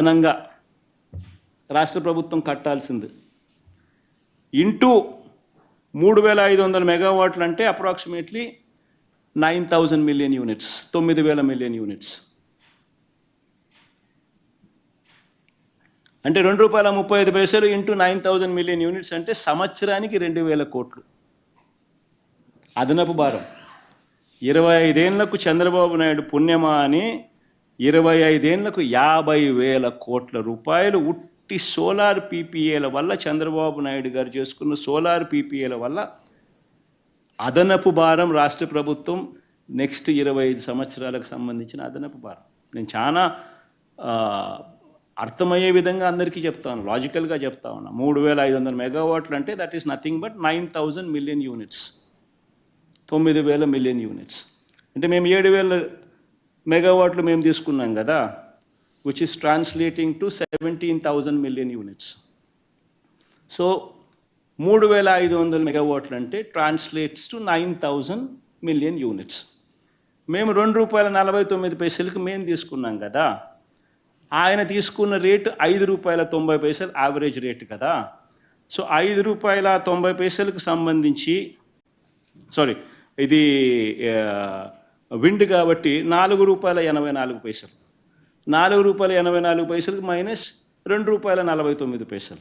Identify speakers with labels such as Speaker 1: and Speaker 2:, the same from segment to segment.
Speaker 1: అదనంగా రాష్ట్ర ప్రభుత్వం కట్టాల్సింది. ఇంటూ మూడు వేల ఐదు వందల మెగావాట్లు అంటే approximately nine thousand million units తొమ్మిది వేల మిలియన్ యూనిట్స్. అంటే రెండు రూపాయల ముప్పై ఐదు పైసలు into nine thousand million units అంటే సంవత్సరానికి రెండు వేల కోట్లు. అదనపు భారం. ఇరవై ఐదేళ్ళకు చంద్రబాబు నాయుడు పుణ్యమా అని ఇరవై ఐదేళ్ళకు యాభై వేల కోట్ల రూపాయలు ఉట్టి సోలార్ పీపీఏల వల్ల చంద్రబాబు నాయుడు గారు చేసుకున్న సోలార్ పీపీఏల వల్ల అదనపు భారం రాష్ట్ర ప్రభుత్వం నెక్స్ట్ ఇరవై ఐదు సంవత్సరాలకు సంబంధించిన అదనపు భారం. నేను చాలా అర్థమయ్యే విధంగా అందరికీ చెప్తాను లాజికల్గా చెప్తా ఉన్నా. మూడు వేల ఐదు వందల మెగావాట్లు అంటే that is nothing but nine thousand million units తొమ్మిది వేల మిలియన్ యూనిట్స్ అంటే మేము ఏడు వేల మెగావాట్లు మేము తీసుకున్నాం కదా which is translating to seventeen thousand million units so మూడు వేల ఐదు వందల మెగావాట్లు అంటే translates to nine thousand million units మేము రెండు రూపాయల నలభై తొమ్మిది పైసలకి మేము తీసుకున్నాం కదా ఆయన తీసుకున్న రేటు ఐదు రూపాయల తొంభై పైసలు యావరేజ్ రేటు కదా. సో ఐదు రూపాయల తొంభై పైసలకు సంబంధించి సారీ ఇది విండ్ కాబట్టి నాలుగు రూపాయల ఎనభై నాలుగు పైసలు. నాలుగు రూపాయల ఎనభై నాలుగు పైసలకు మైనస్ రెండు రూపాయల నలభై తొమ్మిది పైసలు.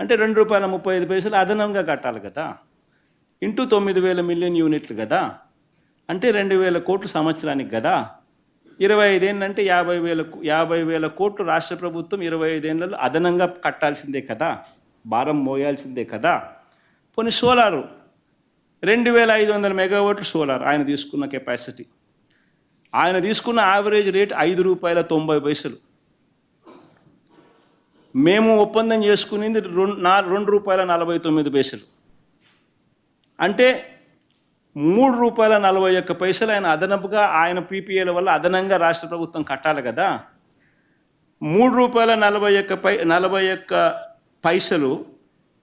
Speaker 1: అంటే రెండు రూపాయల ముప్పై ఐదు పైసలు అదనంగా కట్టాలి కదా. ఇంటూ తొమ్మిది వేల మిలియన్ యూనిట్లు కదా. అంటే రెండు వేల కోట్లు సంవత్సరానికి కదా. ఇరవై ఐదేళ్ళంటే యాభై వేల యాభై వేల కోట్లు రాష్ట్ర ప్రభుత్వం ఇరవై ఐదేళ్ళలో అదనంగా కట్టాల్సిందే కదా. భారం మోయాల్సిందే కదా. పోనీ సోలారు రెండు వేల ఐదు వందల మెగావాట్లు సోలార్ ఆయన తీసుకున్న కెపాసిటీ. ఆయన తీసుకున్న యావరేజ్ రేట్ ఐదు రూపాయల తొంభై పైసలు. మేము ఒప్పందం చేసుకునేది రెండు నా రెండు రూపాయల నలభై తొమ్మిది పైసలు. అంటే మూడు రూపాయల నలభై ఒక్క పైసలు ఆయన అదనపుగా ఆయన పీపీఏల వల్ల అదనంగా రాష్ట్ర ప్రభుత్వం కట్టాలి కదా. మూడు రూపాయల నలభై ఒక్క పై నలభై ఒక్క పైసలు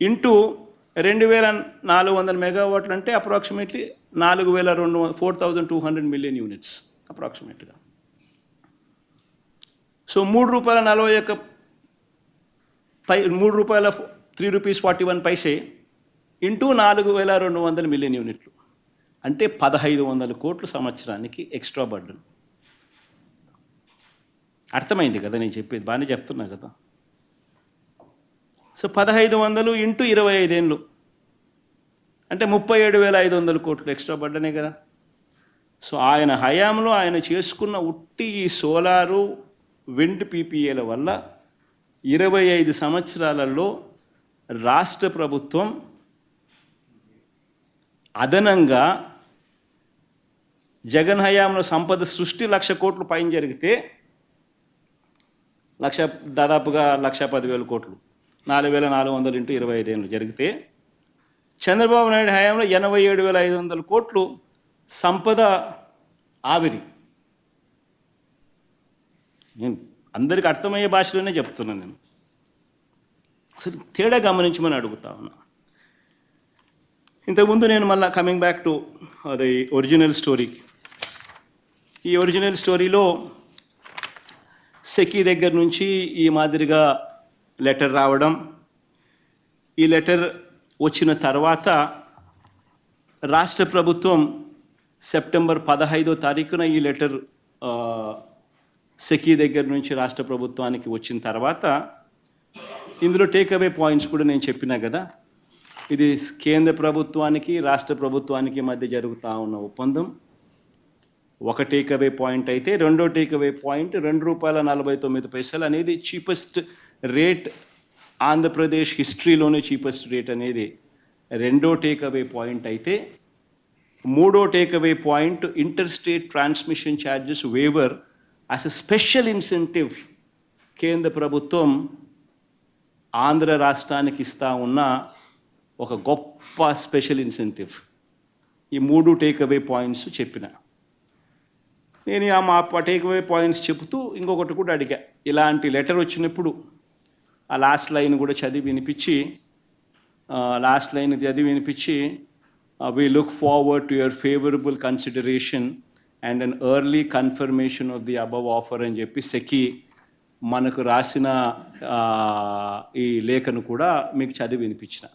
Speaker 1: ఇంటూ రెండు వేల నాలుగు వందల మెగావాట్లు అంటే అప్రాక్సిమేట్లీ నాలుగు వేల రెండు four thousand two hundred million units అప్రాక్సిమేట్గా. సో మూడు రూపాయల నలభై ఒక్క పై మూడు రూపాయల three rupees forty one paise into నాలుగు వేల రెండు వందల మిలియన్ యూనిట్లు. అంటే పదహైదు వందల కోట్లు సంవత్సరానికి ఎక్స్ట్రా బర్డన్. అర్థమైంది కదా నేను చెప్పేది? బాగానే చెప్తున్నా కదా. సో పదహైదు వందలు ఇంటూ ఇరవై ఐదేళ్ళు అంటే ముప్పై ఏడు వేల ఐదు వందల కోట్లు ఎక్స్ట్రా పడ్డనే కదా. సో ఆయన హయాంలో ఆయన చేసుకున్న ఉట్టి ఈ సోలారు విండ్ పీపీఏల వల్ల ఇరవై ఐదు సంవత్సరాలలో రాష్ట్ర ప్రభుత్వం అదనంగా జగన్ హయాంలో సంపద సృష్టి లక్ష కోట్లు పైన జరిగితే లక్ష దాదాపుగా లక్ష పదివేల కోట్లు. నాలుగు వేల నాలుగు వందలు ఇంటూ ఇరవై ఐదేళ్ళు జరిగితే చంద్రబాబు నాయుడు హయాంలో ఎనభై ఏడు వేల ఐదు వందల కోట్లు సంపద ఆవిరి. నేను అందరికి అర్థమయ్యే భాషలోనే చెప్తున్నాను నేను. అసలు తేడా గమనించమని అడుగుతా ఉన్నా. ఇంతకుముందు నేను మళ్ళీ కమింగ్ బ్యాక్ టు అది ఒరిజినల్ స్టోరీ ఈ ఒరిజినల్ స్టోరీలో సెకీ దగ్గర నుంచి ఈ మాదిరిగా లెటర్ రావడం. ఈ లెటర్ వచ్చిన తర్వాత రాష్ట్ర ప్రభుత్వం సెప్టెంబర్ పదహైదో తారీఖున ఈ లెటర్ సెకీ దగ్గర నుంచి రాష్ట్ర ప్రభుత్వానికి వచ్చిన తర్వాత ఇందులో టేక్ అవే పాయింట్స్ కూడా నేను చెప్పినా కదా. ఇది కేంద్ర ప్రభుత్వానికి రాష్ట్ర ప్రభుత్వానికి మధ్య జరుగుతూ ఉన్న ఒప్పందం. ఒక టేక్ అవే పాయింట్ అయితే రెండో టేక్ అవే పాయింట్ రెండు రూపాయల నలభై తొమ్మిది పైసలు అనేది చీపెస్ట్ రేట్ ఆంధ్రప్రదేశ్ హిస్టరీలోనే చీపెస్ట్ రేట్ అనేది రెండో టేక్ అవే పాయింట్ అయితే మూడో take away point inter state transmission charges waiver as a special incentive కేంద్ర ప్రభుత్వం ఆంధ్ర రాష్ట్రానికి ఇస్తా ఉన్న ఒక గొప్ప స్పెషల్ ఇన్సెంటివ్ ఈ మూడు టేక్ అవే పాయింట్స్ చెప్పిన. నేను ఆ మా టేక్ అవే పాయింట్స్ చెబుతూ ఇంకొకటి కూడా అడిగా. ఇలాంటి లెటర్ వచ్చినప్పుడు ఆ లాస్ట్ లైన్ కూడా చదివి వినిపించి లాస్ట్ లైన్ చదివి వినిపించి we look forward to your favourable consideration and an early confirmation of the above offer అని చెప్పి సెకి మనకు రాసిన ఈ లేఖను కూడా మీకు చదివి వినిపించిన.